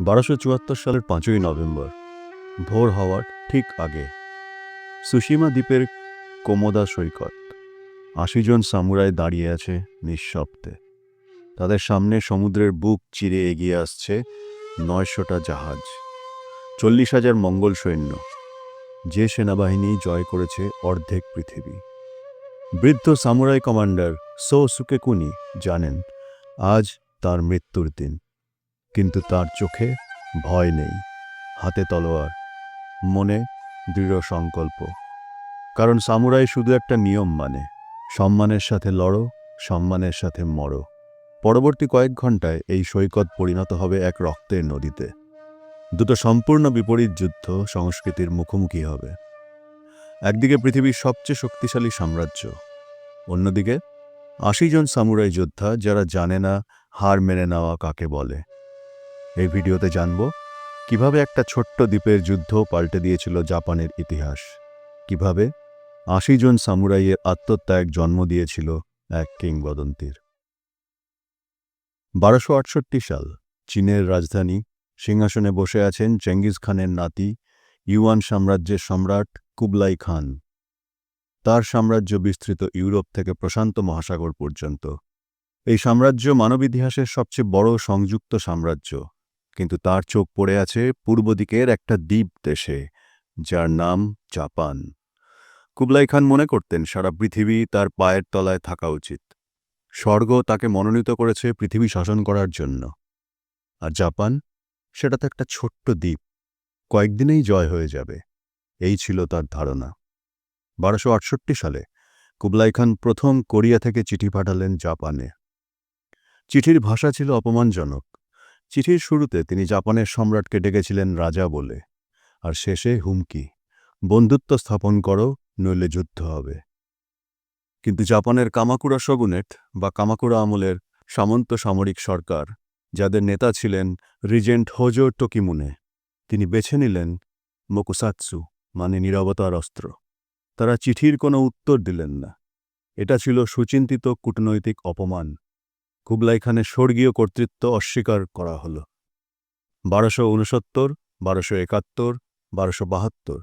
বারোশো চুয়াত্তর সালের পাঁচই নভেম্বর, ভোর হওয়ার ঠিক আগে সুশিমা দ্বীপের কোমোদা সৈকত। আশি জন সামুরাই দাঁড়িয়ে আছে নিঃশব্দে। তাদের সামনে সমুদ্রের বুক চিরে এগিয়ে আসছে নয়শোটা জাহাজ, চল্লিশ হাজার মঙ্গল সৈন্য। যে সেনাবাহিনী জয় করেছে অর্ধেক পৃথিবী। বৃদ্ধ সামুরাই কমান্ডার সো সুকেকুনি জানেন, আজ তার মৃত্যুর দিন। কিন্তু তার চোখে ভয় নেই, হাতে তলোয়ার, মনে দৃঢ় সংকল্প। কারণ সামুরাই শুধু একটা নিয়ম মানে সম্মানের সাথে লড়ো, সম্মানের সাথে মরো। পরবর্তী কয়েক ঘন্টায় এই সৈকত পরিণত হবে এক রক্তের নদীতে। দুটো সম্পূর্ণ বিপরীত যুদ্ধ সংস্কৃতির মুখোমুখি হবে। একদিকে পৃথিবীর সবচেয়ে শক্তিশালী সাম্রাজ্য, অন্যদিকে আশি জন সামুরাই যোদ্ধা যারা জানে না, হার মেনে নেওয়া কাকে বলে। এই ভিডিওতে জানব কীভাবে একটা ছোট্ট দ্বীপের যুদ্ধ পাল্টে দিয়েছিল জাপানের ইতিহাস। কীভাবে আশি জন সামুরাইয়ের আত্মত্যাগ জন্ম দিয়েছিল এক কিংবদন্তির। বারোশো আটষট্টি সাল চীনের রাজধানী সিংহাসনে বসে আছেন চেঙ্গিজ খানের নাতি ইউয়ান সাম্রাজ্যের সম্রাট কুবলাই খান। তার সাম্রাজ্য বিস্তৃত ইউরোপ থেকে প্রশান্ত মহাসাগর পর্যন্ত। এই সাম্রাজ্য মানব ইতিহাসের সবচেয়ে বড় সংযুক্ত সাম্রাজ্য। কিন্তু তার চোখ পড়ে আছে পূর্ব দিকের একটা দ্বীপ দেশে, যার নাম জাপান। কুবলাই খান মনে করতেন সারা পৃথিবী তার পায়ের তলায় থাকা উচিত। স্বর্গ তাকে মনোনীত করেছে পৃথিবী শাসন করার জন্য। আর জাপান? সেটা তো একটা ছোট্ট দ্বীপ। কয়েকদিনেই জয় হয়ে যাবে। এই ছিল তার ধারণা। বারোশো আটষট্টি সালে কুবলাই খান প্রথম কোরিয়া থেকে চিঠি পাঠালেন জাপানে। চিঠির ভাষা ছিল অপমানজনক। চিঠির শুরুতে তিনি জাপানের সম্রাটকে ডেকেছিলেন রাজা বলে, আর শেষে হুমকি, বন্ধুত্ব স্থাপন করো, নইলে যুদ্ধ হবে। কিন্তু জাপানের কামাকুরা শগুনেট বা কামাকুরা আমলের সামন্ত সামরিক সরকার, যাদের নেতা ছিলেন রিজেন্ট হোজো টোকিমুনে, তিনি বেছে নিলেন মকুসাৎসু মানে নিরবতার অস্ত্র। তারা চিঠির কোনো উত্তর দিলেন না। এটা ছিল সুচিন্তিত কূটনৈতিক অপমান। কুবলাই খানের স্বর্গীয় কর্তৃত্ব অস্বীকার করা হল। বারোশো উনসত্তর বারোশো একাত্তর, বারোশো বাহাত্তর।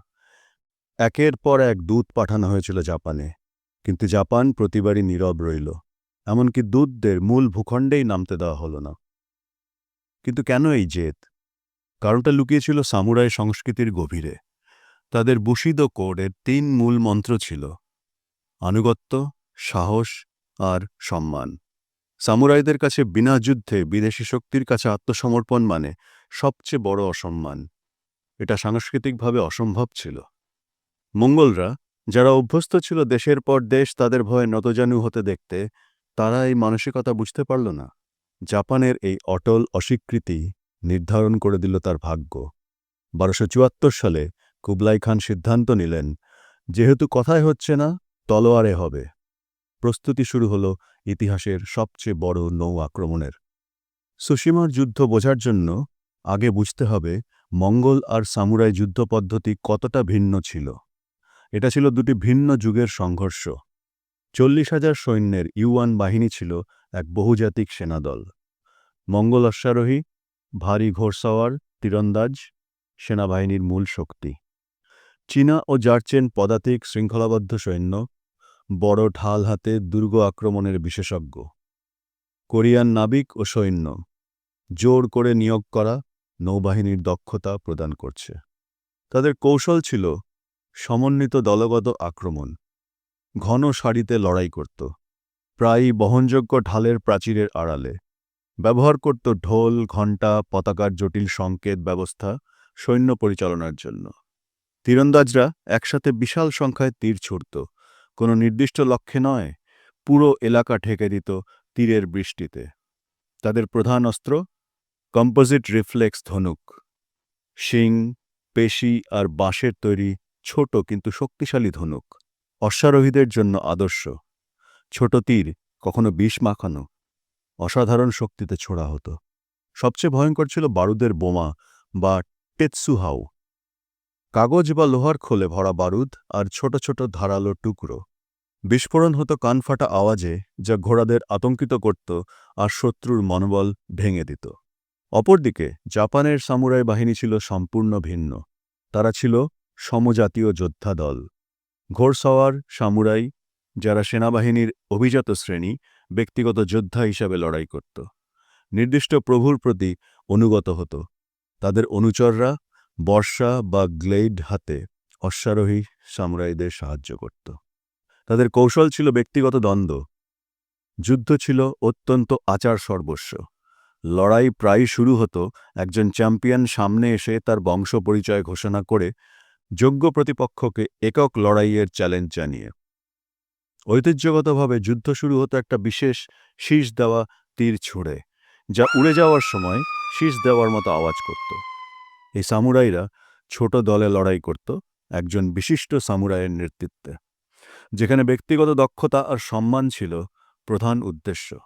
একের পর এক দূত পাঠানো হয়েছিল জাপানে। কিন্তু জাপান প্রতিবারই নীরব রইল। এমনকি দূতদের মূল ভূখণ্ডেই নামতে দেওয়া হল না। কিন্তু কেন এই জেদ? কারণটা লুকিয়েছিল সামুরাই সংস্কৃতির গভীরে। তাদের বুশিদ কোডের তিন মূল মন্ত্র ছিল, আনুগত্য, সাহস আর সম্মান। সামুরাইদের কাছে বিনা যুদ্ধে বিদেশি শক্তির কাছে আত্মসমর্পণ মানে সবচেয়ে বড় অসম্মান। এটা সাংস্কৃতিকভাবে অসম্ভব ছিল। মঙ্গলরা, যারা অভ্যস্ত ছিল দেশের পর দেশ তাদের ভয়ে নতজানু হতে দেখতে, তারা এই মানসিকতা বুঝতে পারল না। জাপানের এই অটল অস্বীকৃতি নির্ধারণ করে দিল তার ভাগ্য। বারোশো সালে কুবলাই খান সিদ্ধান্ত নিলেন, যেহেতু কথাই হচ্ছে না, তলোয়ারে হবে। প্রস্তুতি শুরু হল ইতিহাসের সবচেয়ে বড় নৌ আক্রমণের। সুসীমার যুদ্ধ বোঝার জন্য আগে বুঝতে হবে মঙ্গল আর সামুরাই যুদ্ধ পদ্ধতি কতটা ভিন্ন ছিল। এটা ছিল দুটি ভিন্ন যুগের সংঘর্ষ। চল্লিশ হাজার সৈন্যের ইউয়ান বাহিনী ছিল এক বহুজাতিক সেনাদল। মঙ্গল অশ্বারোহী, ভারী ঘোড়সাওয়ার, তীরন্দাজ, সেনাবাহিনীর মূল শক্তি। চীনা ও জার্চেন পদাতিক শৃঙ্খলাবদ্ধ সৈন্য বড় ঢাল হাতে দুর্গ আক্রমণের বিশেষজ্ঞ। কোরিয়ান নাবিক ও সৈন্য। জোর করে নিয়োগ করা নৌবাহিনীর দক্ষতা প্রদান করছে। তাদের কৌশল ছিল সমন্বিত দলগত আক্রমণ। ঘন সারিতে লড়াই করত। প্রায়ই বহনযোগ্য ঢালের প্রাচীরের আড়ালে। ব্যবহার করত ঢোল, ঘণ্টা, পতাকার জটিল সংকেত ব্যবস্থা সৈন্য পরিচালনার জন্য। তীরন্দাজরা একসাথে বিশাল সংখ্যায় তীর ছুড়ত। কোনো নির্দিষ্ট লক্ষ্যে নয়, পুরো এলাকা ঠেকে দিত তীরের বৃষ্টিতে। তাদের প্রধান অস্ত্র কম্পোজিট রিফ্লেক্স ধনুক। শিং, পেশি আর বাঁশের তৈরি ছোট কিন্তু শক্তিশালী ধনুক। অশ্বারোহীদের জন্য আদর্শ। ছোট তীর কখনো বিষ মাখানো, অসাধারণ শক্তিতে ছোড়া হতো। সবচেয়ে ভয়ঙ্কর ছিল বারুদের বোমা বা টেৎসুহাউ কাগজ বা লোহার খোলে ভরা বারুদ আর ছোট ছোট ধারালো টুকরো। বিস্ফোরণ হতো কানফাটা আওয়াজে, যা ঘোড়াদের আতঙ্কিত করত আর শত্রুর মনোবল ভেঙে দিত। অপরদিকে, জাপানের সামুরাই বাহিনী ছিল সম্পূর্ণ ভিন্ন। তারা ছিল সমজাতীয় যোদ্ধা দল। ঘোড়সওয়ার সামুরাই, যারা সেনাবাহিনীর অভিজাত শ্রেণি, ব্যক্তিগত যোদ্ধা হিসাবে লড়াই করত। নির্দিষ্ট প্রভুর প্রতি অনুগত হতো। তাদের অনুচররা বর্ষা বা গ্লেড হাতে অশ্বারোহী সামুরাইদের সাহায্য করত। তাদের কৌশল ছিল ব্যক্তিগত দ্বন্দ্ব। যুদ্ধ ছিল অত্যন্ত আচার সর্বস্ব। লড়াই প্রায় শুরু হতো, একজন চ্যাম্পিয়ন সামনে এসে তার বংশ পরিচয় ঘোষণা করে যোগ্য প্রতিপক্ষকে একক লড়াইয়ের চ্যালেঞ্জ জানিয়ে। ঐতিহ্যগতভাবে যুদ্ধ শুরু হতো একটা বিশেষ শীষ দেওয়া তীর ছুঁড়ে, যা উড়ে যাওয়ার সময় শীষ দেওয়ার মতো আওয়াজ করত। এই সামুরাইরা ছোট দলে লড়াই করত, একজন বিশিষ্ট সামুরাইয়ের নেতৃত্বে। যেখানে ব্যক্তিগত দক্ষতা আর সম্মান ছিল প্রধান উদ্দেশ্য।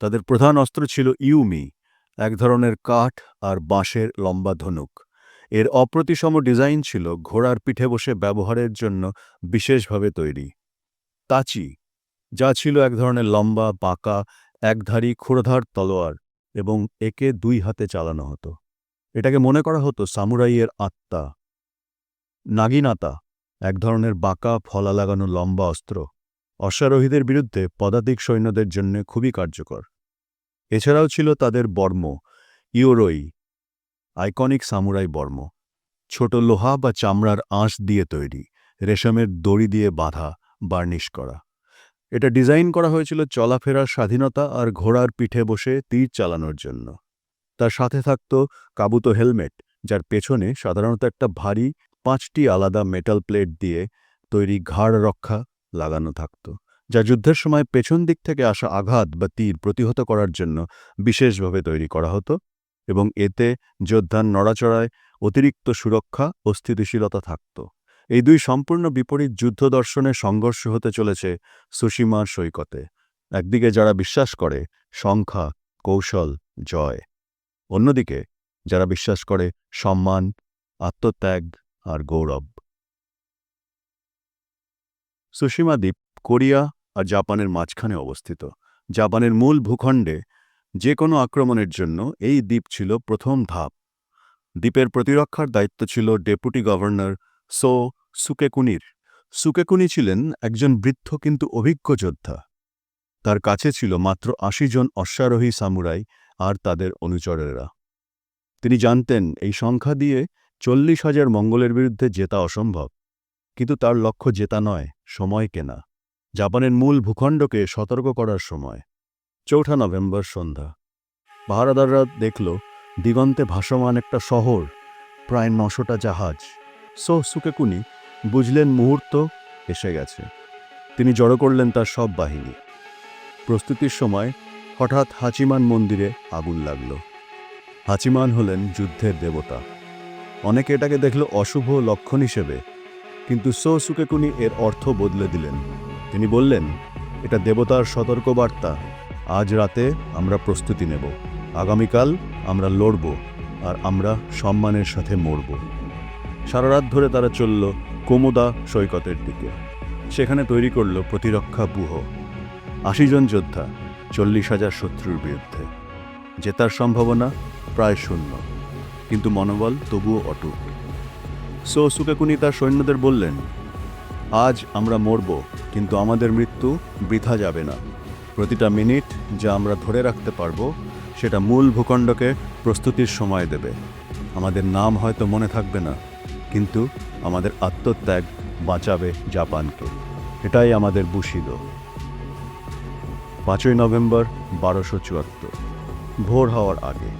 তাদের প্রধান অস্ত্র ছিল ইউমি, এক ধরনের কাঠ আর বাঁশের লম্বা ধনুক। এর অপ্রতিসম ডিজাইন ছিল ঘোড়ার পিঠে বসে ব্যবহারের জন্য বিশেষভাবে তৈরি। তাচি, যা ছিল এক ধরনের লম্বা বাঁকা একধারী ক্ষুরধার তলোয়ার এবং একে দুই হাতে চালানো হতো। এটাকে মনে করা হতো সামুরাইয়ের আত্মা। নাগিনাতা এক ধরনের বাঁকা ফলা লাগানো লম্বা অস্ত্র, অশ্বারোহীদের বিরুদ্ধে পদাতিক সৈন্যদের জন্য খুবই কার্যকর। এছাড়াও ছিল তাদের বর্ম ইওরোই আইকনিক সামুরাই বর্ম। ছোট লোহা বা চামড়ার আঁশ দিয়ে তৈরি, রেশমের দড়ি দিয়ে বাঁধা, বার্নিশ করা। এটা ডিজাইন করা হয়েছিল চলাফেরার স্বাধীনতা আর ঘোড়ার পিঠে বসে তীর চালানোর জন্য। তার সাথে থাকত কাবুতো হেলমেট, যার পেছনে সাধারণত একটা ভারী পাঁচটি আলাদা মেটাল প্লেট দিয়ে তৈরি ঘাড় রক্ষা লাগানো থাকত, যা যুদ্ধের সময় পেছন দিক থেকে আসা আঘাত বা তীর প্রতিহত করার জন্য বিশেষভাবে তৈরি করা হতো এবং এতে যোদ্ধার নড়াচড়ায় অতিরিক্ত সুরক্ষা ও স্থিতিশীলতা থাকত। এই দুই সম্পূর্ণ বিপরীত যুদ্ধ দর্শনে সংঘর্ষ হতে চলেছে সুসীমার সৈকতে, একদিকে যারা বিশ্বাস করে সংখ্যা, কৌশল, জয়, অন্যদিকে যারা বিশ্বাস করে সম্মান, আত্মত্যাগ আর গৌরব। সুসীমা দ্বীপ, কোরিয়া আর জাপানের মাঝখানে অবস্থিত। জাপানের মূল ভূখণ্ডে যে কোনো আক্রমণের জন্য এই দ্বীপ ছিল প্রথম ধাপ। দ্বীপের প্রতিরক্ষার দায়িত্ব ছিল ডেপুটি গভর্নর সো সুকেকুনির। সুকেকুনি ছিলেন একজন বৃদ্ধ কিন্তু অভিজ্ঞ যোদ্ধা। তার কাছে ছিল মাত্র আশি জন অশ্বারোহী সামুরাই আর তাদের অনুচরেরা। তিনি জানতেন এই সংখ্যা দিয়ে চল্লিশ হাজার মঙ্গলের বিরুদ্ধে জেতা অসম্ভব। কিন্তু তার লক্ষ্য জেতা নয়, সময় কেনা। জাপানের মূল ভূখণ্ডকে সতর্ক করার সময়। চৌঠা নভেম্বর সন্ধ্যা। পাহারাদাররা দেখল, দিগন্তে ভাসমান একটা শহর, প্রায় নশোটা জাহাজ। সো সুকেকুনি, বুঝলেন মুহূর্ত, এসে গেছে। তিনি জড়ো করলেন তার সব বাহিনী। প্রস্তুতির সময়, হঠাৎ হাচিমান মন্দিরে আগুন লাগল। হাচিমান হলেন যুদ্ধের দেবতা। অনেকে এটাকে দেখল অশুভ লক্ষণ হিসেবে। কিন্তু সো সুকেকুনি এর অর্থ বদলে দিলেন। তিনি বললেন, এটা দেবতার সতর্কবার্তা। আজ রাতে আমরা প্রস্তুতি নেব। আগামীকাল আমরা লড়ব আর আমরা সম্মানের সাথে মরব। সারা রাত ধরে তারা চলল কোমোদা সৈকতের দিকে। সেখানে তৈরি করল প্রতিরক্ষা ব্যূহ আশি জন যোদ্ধা, চল্লিশ হাজার শত্রুর বিরুদ্ধে। জেতার সম্ভাবনা প্রায় শূন্য। কিন্তু মনোবল তবুও অটুট। সো সুকেকুনি তার সৈন্যদের বললেন, আজ আমরা মরব, কিন্তু আমাদের মৃত্যু বৃথা যাবে না। প্রতিটা মিনিট যা আমরা ধরে রাখতে পারব, সেটা মূল ভূখণ্ডকে প্রস্তুতির সময় দেবে। আমাদের নাম হয়তো মনে থাকবে না, কিন্তু আমাদের আত্মত্যাগ বাঁচাবে জাপানকে। এটাই আমাদের বুশিদ। পাঁচই নভেম্বর বারোশো চুয়াত্তর, ভোর হওয়ার আগে।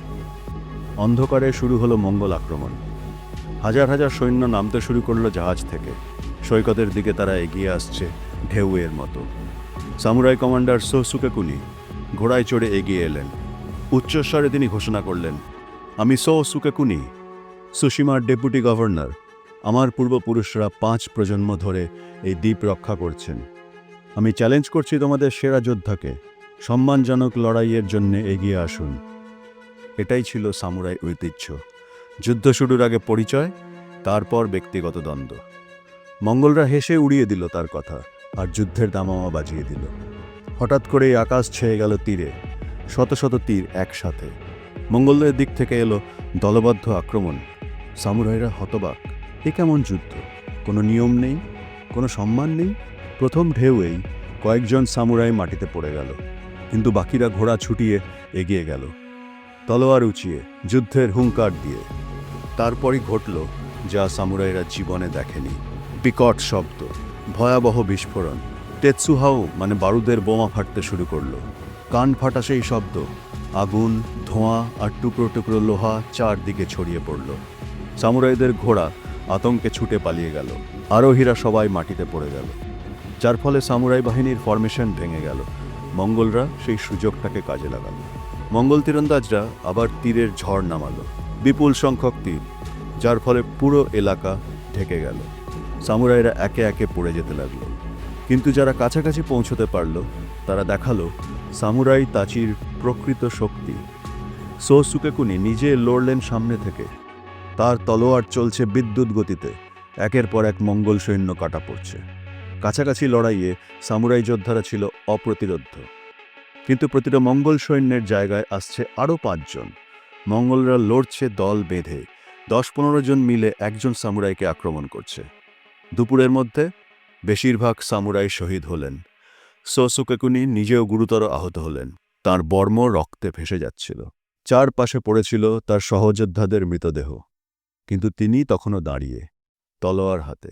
অন্ধকারে শুরু হলো মঙ্গল আক্রমণ। হাজার হাজার সৈন্য নামতে শুরু করল জাহাজ থেকে। সৈকতের দিকে তারা এগিয়ে আসছে ঢেউয়ের মতো। সামুরাই কমান্ডার সোসুকেকুনি ঘোড়ায় চড়ে এগিয়ে এলেন। উচ্চস্বরে তিনি ঘোষণা করলেন, আমি সো সুকেকুনি সুশিমার ডেপুটি গভর্নর। আমার পূর্বপুরুষরা পাঁচ প্রজন্ম ধরে এই দ্বীপ রক্ষা করছেন। আমি চ্যালেঞ্জ করছি তোমাদের সেরা যোদ্ধাকে। সম্মানজনক লড়াইয়ের জন্যে এগিয়ে আসুন। এটাই ছিল সামুরাই ঐতিহ্য। যুদ্ধ শুরুর আগে পরিচয়, তারপর ব্যক্তিগত দ্বন্দ্ব। মঙ্গলরা হেসে উড়িয়ে দিল তার কথা, আর যুদ্ধের দামামা বাজিয়ে দিল। হঠাৎ করেই আকাশ ছেয়ে গেল তীরে, শত শত তীর একসাথে। মঙ্গলদের দিক থেকে এলো দলবদ্ধ আক্রমণ। সামুরাইরা হতবাক, এ কেমন যুদ্ধ? কোনো নিয়ম নেই? কোনো সম্মান নেই? প্রথম ঢেউয়েই কয়েকজন সামুরাই মাটিতে পড়ে গেল, কিন্তু বাকিরা ঘোড়া ছুটিয়ে এগিয়ে গেল। তলোয়ার উঁচিয়ে, যুদ্ধের হুঙ্কার দিয়ে। তারপরই ঘটল যা সামুরাইরা জীবনে দেখেনি। বিকট শব্দ, ভয়াবহ বিস্ফোরণ। তেৎসুহাও মানে বারুদের বোমা ফাটতে শুরু করল। কান ফাটা সেই শব্দ, আগুন, ধোঁয়া আর টুকরো টুকরো লোহা চারদিকে ছড়িয়ে পড়ল। সামুরাইদের ঘোড়া আতঙ্কে ছুটে পালিয়ে গেল। আরোহীরা সবাই মাটিতে পড়ে গেল। যার ফলে সামুরাই বাহিনীর ফরমেশন ভেঙে গেল। মঙ্গলরা সেই সুযোগটাকে কাজে লাগালো। মঙ্গল তীরন্দাজরা আবার তীরের ঝড় নামাল। বিপুল সংখ্যক তীর, যার ফলে পুরো এলাকা ঢেকে গেল। সামুরাইরা একে একে পড়ে যেতে লাগল। কিন্তু যারা কাছাকাছি পৌঁছতে পারল, তারা দেখাল সামুরাই তাচির প্রকৃত শক্তি। সো সুকেকুনি নিজে লড়লেন সামনে থেকে। তার তলোয়ার চলছে বিদ্যুৎ গতিতে। একের পর এক মঙ্গল সৈন্য কাটা পড়ছে। কাছাকাছি লড়াইয়ে সামুরাই যোদ্ধারা ছিল অপ্রতিরোধ্য। কিন্তু প্রতিটা মঙ্গল সৈন্যের জায়গায় আসছে আরও পাঁচজন। মঙ্গলরা লড়ছে দল বেঁধে। দশ পনেরো জন মিলে একজন সামুরাইকে আক্রমণ করছে। দুপুরের মধ্যে বেশিরভাগ সামুরাই শহীদ হলেন। সোসুকেকুনি নিজেও গুরুতর আহত হলেন। তার বর্ম রক্তে ভেসে যাচ্ছিল। চারপাশে পড়েছিল তার সহযোদ্ধাদের মৃতদেহ। কিন্তু তিনি তখনও দাঁড়িয়ে, তলোয়ার হাতে।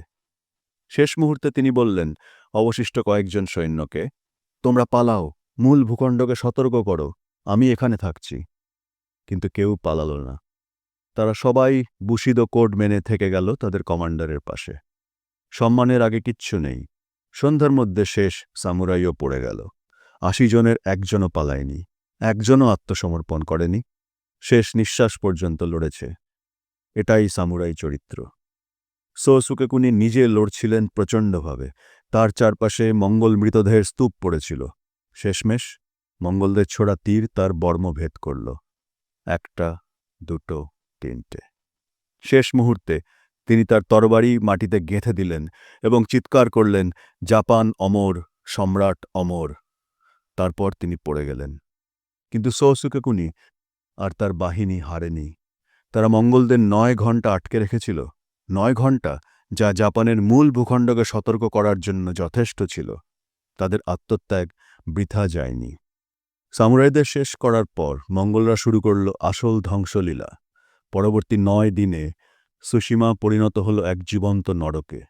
শেষ মুহূর্তে তিনি বললেন, অবশিষ্ট কয়েকজন সৈন্যকে তোমরা পালাও। মূল ভূখণ্ডকে সতর্ক করো, আমি এখানে থাকছি। কিন্তু কেউ পালালো না। তারা সবাই বুশিদ কোড মেনে থেকে গেল তাদের কমান্ডারের পাশে। সম্মানের আগে কিচ্ছু নেই। সন্ধ্যার মধ্যে শেষ সামুরাইও পড়ে গেল। আশি জনের একজনও পালায়নি। একজনও আত্মসমর্পণ করেনি। শেষ নিঃশ্বাস পর্যন্ত লড়েছে। এটাই সামুরাই চরিত্র। সোসুকেকুনি নিজে লড়ছিলেন প্রচণ্ডভাবে। তার চারপাশে মঙ্গল মৃতদেহের স্তূপ পড়েছিল। শেষমেশ মঙ্গলদের ছোড়া তীর তার বর্ম ভেদ করল। একটা, দুটো, তিনটে। শেষ মুহূর্তে তিনি তার তরবারি মাটিতে গেঁথে দিলেন এবং চিৎকার করলেন, জাপান অমর, সম্রাট অমর। তারপর তিনি পড়ে গেলেন। কিন্তু সৌসুকেকুনি আর তার বাহিনী হারেনি। তারা মঙ্গলদের নয় ঘণ্টা আটকে রেখেছিল। নয় ঘণ্টা যা জাপানের মূল ভূখণ্ডকে সতর্ক করার জন্য যথেষ্ট ছিল। তাদের আত্মত্যাগ বৃথা যায়নি। সামুরাইদের শেষ করার পর মঙ্গলরা শুরু করল আসল ধ্বংসলীলা। পরবর্তী নয় দিনে সুসীমা পরিণত হল এক জীবন্ত নরকে।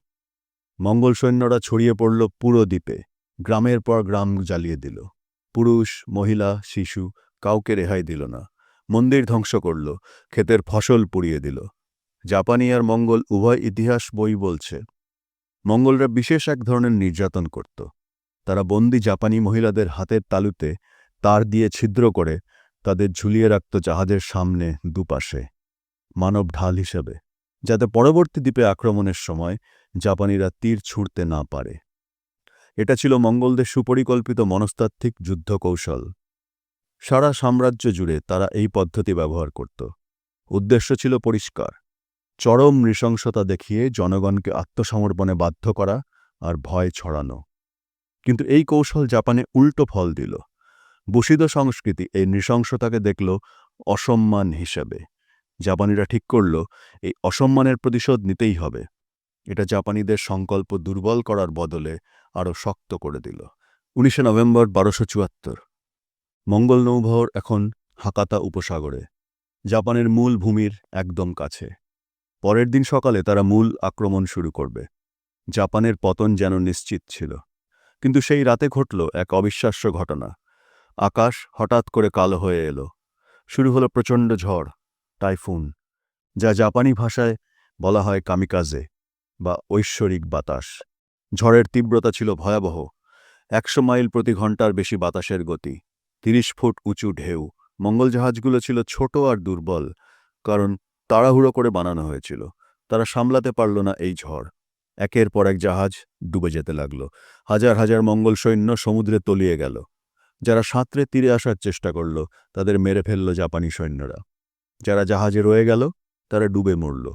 মঙ্গল সৈন্যরা ছড়িয়ে পড়ল পুরো দ্বীপে, গ্রামের পর গ্রাম জ্বালিয়ে দিল। পুরুষ, মহিলা, শিশু কাউকে রেহাই দিল না। মন্দির ধ্বংস করল, ক্ষেতের ফসল পুড়িয়ে দিল। জাপানি আর মঙ্গল উভয় ইতিহাস বই বলছে। মঙ্গলরা বিশেষ এক ধরনের নির্যাতন করত। তারা বন্দি জাপানি মহিলাদের হাতের তালুতে তার দিয়ে ছিদ্র করে তাদের ঝুলিয়ে রাখত জাহাজের সামনে দুপাশে, মানব ঢাল হিসেবে, যাতে পরবর্তী দ্বীপে আক্রমণের সময় জাপানিরা তীর ছুঁড়তে না পারে। এটা ছিল মঙ্গলদের সুপরিকল্পিত মনস্তাত্ত্বিক যুদ্ধ কৌশল সারা সাম্রাজ্য জুড়ে তারা এই পদ্ধতি ব্যবহার করত। উদ্দেশ্য ছিল পরিষ্কার, চরম নৃশংসতা দেখিয়ে জনগণকে আত্মসমর্পণে বাধ্য করা আর ভয় ছড়ানো। কিন্তু এই কৌশল জাপানে উল্টো ফল দিল। বুশিদ সংস্কৃতি এই নৃশংসতাকে দেখল অসম্মান হিসেবে। জাপানিরা ঠিক করল, এই অসম্মানের প্রতিশোধ নিতেই হবে। এটা জাপানিদের সংকল্প দুর্বল করার বদলে আরও শক্ত করে দিল। উনিশে নভেম্বর বারোশো চুয়াত্তর। মঙ্গল নৌবহর এখন হাকাতা উপসাগরে। জাপানের মূল ভূমির একদম কাছে। পরের দিন সকালে তারা মূল আক্রমণ শুরু করবে। জাপানের পতন যেন নিশ্চিত ছিল। কিন্তু সেই রাতে ঘটল এক অবিশ্বাস্য ঘটনা। আকাশ হঠাৎ করে কালো হয়ে এলো। শুরু হলো প্রচণ্ড ঝড়, টাইফুন, যা জাপানি ভাষায় বলা হয় কামিকাজে বা ঐশ্বরিক বাতাস। ঝড়ের তীব্রতা ছিল ভয়াবহ। একশো মাইল প্রতি ঘণ্টার বেশি বাতাসের গতি, তিরিশ ফুট উঁচু ঢেউ। মঙ্গল জাহাজগুলো ছিল ছোট আর দুর্বল, কারণ তাড়াহুড়ো করে বানানো হয়েছিল। তারা সামলাতে পারল না এই ঝড়। একের পর এক জাহাজ ডুবে যেতে লাগল। হাজার হাজার মঙ্গল সৈন্য সমুদ্রে তলিয়ে গেল। যারা সাঁতরে তীরে আসার চেষ্টা করল, তাদের মেরে ফেলল জাপানি সৈন্যরা। যারা জাহাজে রয়ে গেল, তারা ডুবে মরল।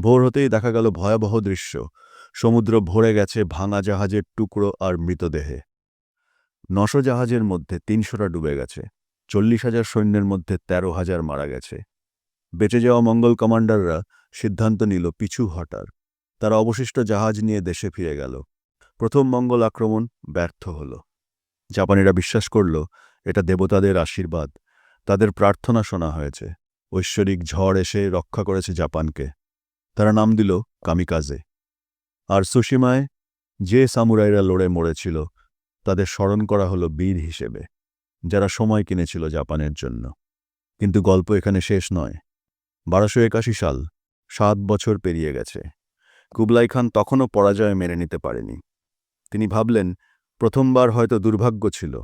ভোর হতেই দেখা গেল ভয়াবহ দৃশ্য। সমুদ্র ভরে গেছে ভাঙা জাহাজের টুকরো আর মৃতদেহে। নশো জাহাজের মধ্যে তিনশোটা ডুবে গেছে। চল্লিশ হাজার সৈন্যের মধ্যে তেরো হাজার মারা গেছে। বেঁচে যাওয়া মঙ্গল কমান্ডাররা সিদ্ধান্ত নিল পিছু হটার। তারা অবশিষ্ট জাহাজ নিয়ে দেশে ফিরে গেল। প্রথম মঙ্গল আক্রমণ ব্যর্থ হল। জাপানিরা বিশ্বাস করল, এটা দেবতাদের আশীর্বাদ। তাদের প্রার্থনা শোনা হয়েছে। ঐশ্বরিক ঝড় এসে রক্ষা করেছে জাপানকে। তারা নাম দিল কামিকাজে। আর সুশিমায় যে সামুরাইরা লড়ে মরেছিল, তাদের স্মরণ করা হলো বীর হিসেবে, যারা সময় কিনেছিল জাপানের জন্য। কিন্তু গল্প এখানে শেষ নয়। বারোশো একাশি সাল, সাত বছর পেরিয়ে গেছে। কুবলাই খান তখনও পরাজয় মেনে নিতে পারেনি। তিনি ভাবলেন, প্রথমবার হয়তো দুর্ভাগ্য ছিল।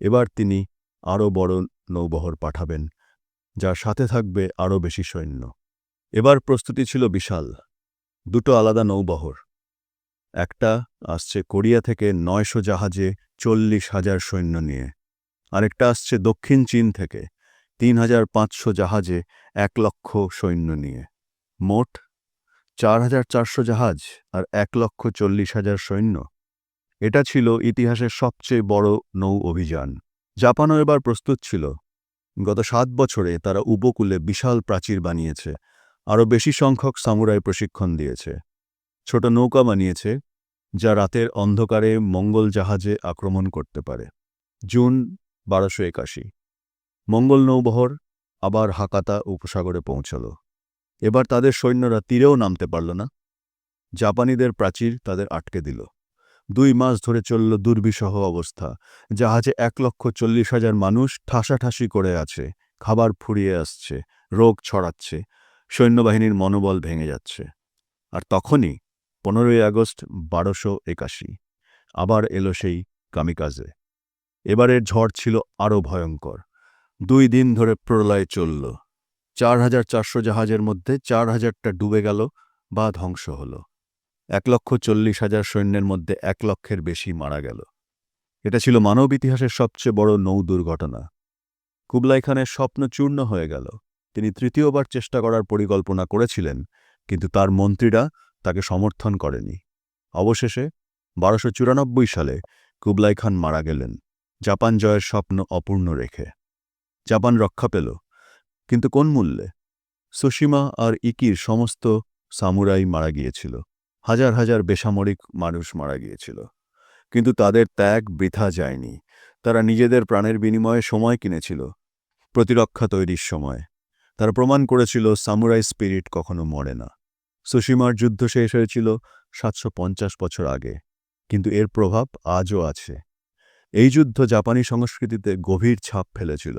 এবার তিনি আরও বড় নৌবহর পাঠাবেন, যার সাথে থাকবে আরও বেশি সৈন্য। এবার প্রস্তুতি ছিল বিশাল। দুটো আলাদা নৌবহর। একটা আসছে কোরিয়া থেকে নয়শো জাহাজে চল্লিশ হাজার সৈন্য নিয়ে। আরেকটা আসছে দক্ষিণ চীন থেকে তিন হাজার পাঁচশো জাহাজে এক লক্ষ সৈন্য নিয়ে। মোট চার হাজার চারশো জাহাজ আর এক লক্ষ চল্লিশ হাজার সৈন্য। এটা ছিল ইতিহাসের সবচেয়ে বড় নৌ অভিযান। জাপানও এবার প্রস্তুত ছিল। গত সাত বছরে তারা উপকূলে বিশাল প্রাচীর বানিয়েছে, আরও বেশি সংখ্যক সামুরাই প্রশিক্ষণ দিয়েছে। ছোট নৌকা বানিয়েছে, যা রাতের অন্ধকারে মঙ্গল জাহাজে আক্রমণ করতে পারে। জুন বারোশো একাশি। মঙ্গল নৌবহর আবার হাকাতা উপসাগরে পৌঁছল। এবার তাদের সৈন্যরা তীরেও নামতে পারল না। জাপানিদের প্রাচীর তাদের আটকে দিল। দুই মাস ধরে চলল দুর্বিষহ অবস্থা। জাহাজে এক লক্ষ চল্লিশ হাজার মানুষ ঠাসাঠাসি করে আছে, খাবার ফুরিয়ে আসছে, রোগ ছড়াচ্ছে, সৈন্যবাহিনীর মনোবল ভেঙে যাচ্ছে। আর তখনই পনেরোই আগস্ট বারোশো একাশি, আবার এলো সেই কামিকাজে। এবারের ঝড় ছিল আরও ভয়ঙ্কর। দুই দিন ধরে প্রলয় চলল। চার হাজার চারশো জাহাজের মধ্যে চার হাজারটা ডুবে গেল বা ধ্বংস হল। এক লক্ষ চল্লিশ হাজার সৈন্যের মধ্যে এক লক্ষের বেশি মারা গেল। এটা ছিল মানব ইতিহাসের সবচেয়ে বড় নৌ দুর্ঘটনা। কুবলাই খানের স্বপ্ন চূর্ণ হয়ে গেল। তিনি তৃতীয়বার চেষ্টা করার পরিকল্পনা করেছিলেন, কিন্তু তার মন্ত্রীরা তাকে সমর্থন করেনি। অবশেষে বারোশো সালে কুবলাই খান মারা গেলেন। জাপান জয়ের স্বপ্ন অপূর্ণ রেখে। জাপান রক্ষা পেল। কিন্তু কোন মূল্যে? সুশিমা আর ইকির সমস্ত সামুরাই মারা গিয়েছিল। হাজার হাজার বেসামরিক মানুষ মারা গিয়েছিল। কিন্তু তাদের ত্যাগ বৃথা যায়নি। তারা নিজেদের প্রাণের বিনিময়ে সময় কিনেছিল। প্রতিরক্ষা তৈরির সময়। তারা প্রমাণ করেছিল সামুরাই স্পিরিট কখনো মরে না। সুশিমার যুদ্ধ শেষ হয়েছিল সাতশো পঞ্চাশ বছর আগে। কিন্তু এর প্রভাব আজও আছে। এই যুদ্ধ জাপানি সংস্কৃতিতে গভীর ছাপ ফেলেছিল।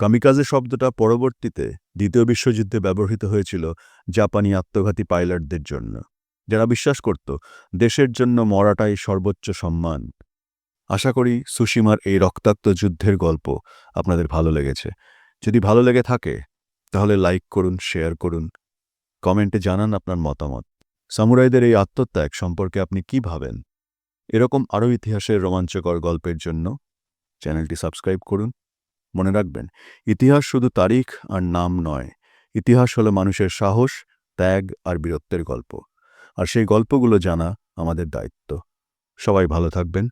কামিকাজে শব্দটা পরবর্তীতে দ্বিতীয় বিশ্বযুদ্ধে ব্যবহৃত হয়েছিল জাপানি আত্মঘাতী পাইলটদের জন্য। যারা বিশ্বাস করত, দেশের জন্য মরাটাই সর্বোচ্চ সম্মান। আশা করি সুশিমার এই রক্তাক্ত যুদ্ধের গল্প আপনাদের ভালো লেগেছে। যদি ভালো লেগে থাকে, তাহলে লাইক করুন, শেয়ার করুন, কমেন্টে জানান আপনার মতামত। সামুরাইদের এই আত্মত্যাগ সম্পর্কে আপনি কি ভাবেন? এরকম আরও ইতিহাসের রোমাঞ্চকর গল্পের জন্য চ্যানেলটি সাবস্ক্রাইব করুন। মনে রাখবেন, ইতিহাস শুধু তারিখ আর নাম নয়, ইতিহাস হলো মানুষের সাহস, ত্যাগ আর বীরত্বের গল্প। আর সেই গল্পগুলো জানা আমাদের দায়িত্ব। সবাই ভালো থাকবেন।